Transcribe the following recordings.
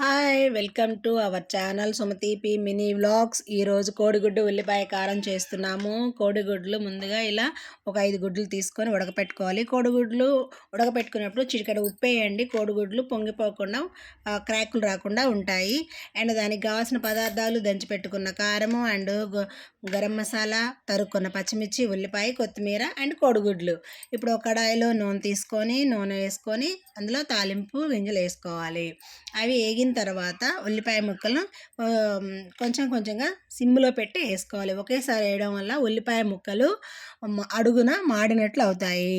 Hi welcome to our channel Sumathi P mini vlogs. ఈరోజు కోడిగుడ్డు ఉల్లిపాయ కారం చేస్తున్నాము. కోడిగుడ్లు ముందుగా ఇలా ఒక ఐదు గుడ్లు తీసుకొని ఉడకపెట్టుకోవాలి. కోడిగుడ్లు ఉడకపెట్టుకున్నప్పుడు చిటికడ ఉప్పేయండి. కోడిగుడ్లు పొంగిపోకుండా క్రాకులు రాకుండా ఉంటాయి. అండ్ దానికి కావాల్సిన పదార్థాలు దంచి పెట్టుకున్న కారము అండ్ గరం మసాలా తరుక్కున్న పచ్చిమిర్చి ఉల్లిపాయ కొత్తిమీర అండ్ కోడిగుడ్లు. ఇప్పుడు ఒక కడాయిలో నూనె తీసుకొని నూనె వేసుకొని అందులో తాలింపు గింజలు వేసుకోవాలి. అవి వేగిన తర్వాత ఉల్లిపాయ ముక్కలను కొంచెం కొంచెంగా సిమ్లో పెట్టి వేసుకోవాలి. ఒకేసారి వేయడం వల్ల ఉల్లిపాయ ముక్కలు అడుగున మాడినట్లు అవుతాయి.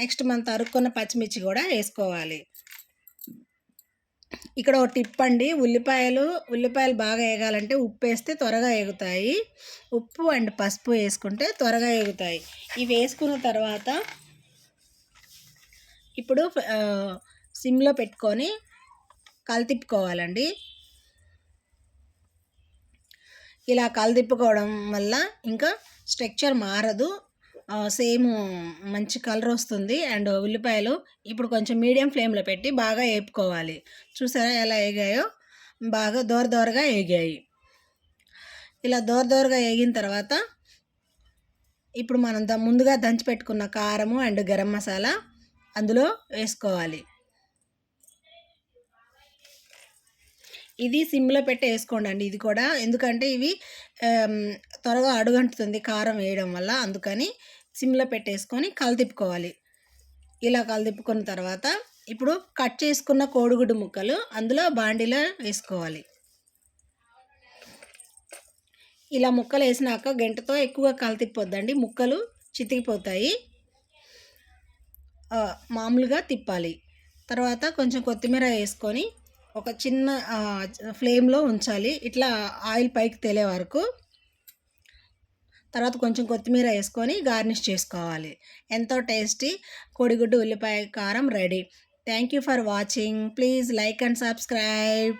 నెక్స్ట్ మనం తరుక్కున్న పచ్చిమిర్చి కూడా వేసుకోవాలి. ఇక్కడ ఒక టిప్ అండి. ఉల్లిపాయలు ఉల్లిపాయలు బాగా వేగాలంటే ఉప్పు వేస్తే త్వరగా ఎగుతాయి ఉప్పు అండ్ పసుపు వేసుకుంటే త్వరగా ఎగుతాయి ఇవి వేసుకున్న తర్వాత ఇప్పుడు సిమ్లో పెట్టుకొని కలతిప్పుకోవాలండి ఇలా కలితిప్పుకోవడం వల్ల ఇంకా స్ట్రక్చర్ మారదు. సేమ్ మంచి కలర్ వస్తుంది. అండ్ ఉల్లిపాయలు ఇప్పుడు కొంచెం మీడియం ఫ్లేమ్లో పెట్టి బాగా వేపుకోవాలి చూసారా ఎలా వేగాయో బాగా దోర దోరగా వేగాయి ఇలా దోర దోరగా వేగిన తర్వాత ఇప్పుడు మనం ముందుగా దంచి పెట్టుకున్న కారము అండ్ గరం మసాలా అందులో వేసుకోవాలి. ఇది సిమ్లో పెట్టి వేసుకోండి అండి ఇది కూడా ఎందుకంటే ఇవి త్వరగా అడుగంటుతుంది కారం వేయడం వల్ల. అందుకని సిమ్లో పెట్టేసుకొని కలతిప్పుకోవాలి ఇలా కలతిప్పుకున్న తర్వాత ఇప్పుడు కట్ చేసుకున్న కోడిగుడ్డు ముక్కలు అందులో బాండీలో వేసుకోవాలి. ఇలా ముక్కలు వేసినాక గంటతో ఎక్కువగా కలతిప్పొద్దండి ముక్కలు చితికిపోతాయి. మామూలుగా తిప్పాలి. తర్వాత కొంచెం కొత్తిమీర వేసుకొని ఒక చిన్న ఫ్లేమ్లో ఉంచాలి. ఇట్లా ఆయిల్ పైకి తేలే వరకు. తర్వాత కొంచెం కొత్తిమీర వేసుకొని గార్నిష్ చేసుకోవాలి. ఎంతో టేస్టీ కోడిగుడ్డు ఉల్లిపాయ కారం ready. Thank you for watching. Please like and subscribe.